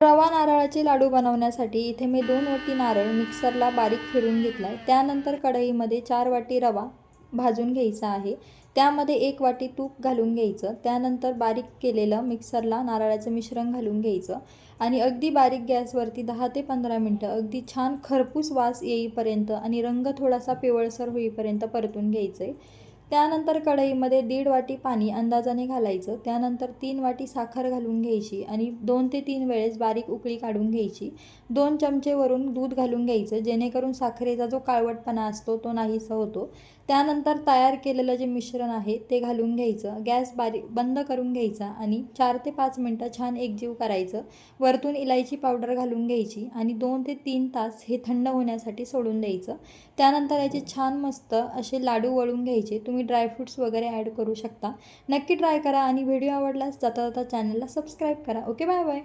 रवा नारळाचे लाडू बनवण्यासाठी इथे मी दोन वाटी नारळ मिक्सरला बारीक फिरून घेतला आहे त्यानंतर कढईमध्ये चार वाटी रवा भाजून घ्यायचा आहे. त्यामध्ये एक वाटी तूप घालून घ्यायचं. त्यानंतर बारीक केलेलं मिक्सरला नारळाचं मिश्रण घालून घ्यायचं. आणि अगदी बारीक गॅसवरती दहा ते पंधरा मिनटं अगदी छान खरपूस वास येईपर्यंत आणि रंग थोडासा पिवळसर होईपर्यंत परतून घ्यायचं आहे त्यानंतर कढईमध्ये दीड वाटी पाणी अंदाजाने घालायचं. त्यानंतर तीन वाटी साखर घालून घ्यायची आणि दोन ते तीन वेळेस बारीक उकळी काढून घ्यायची. दोन चमचे वरून दूध घालून घ्यायचं जेणेकरून साखरेचा जो काळवटपणा असतो तो नाहीसा होतो. त्यानंतर तयार केलेलं जे मिश्रण आहे ते घालून घ्यायचं. गॅस बारीक बंद करून घ्यायचा आणि चार ते पाच मिनटं छान एकजीव करायचं. वरतून इलायची पावडर घालून घ्यायची आणि दोन ते तीन तास हे थंड होण्यासाठी सोडून द्यायचं. त्यानंतर याचे छान मस्त असे लाडू वळून घ्यायचे. तुम्ही तुम्ही ड्रायफ्रूट्स वगैरे ॲड करू शकता. नक्की ट्राय करा आणि व्हिडिओ आवडलास जाता जाता चॅनलला सबस्क्राईब करा. Okay bye bye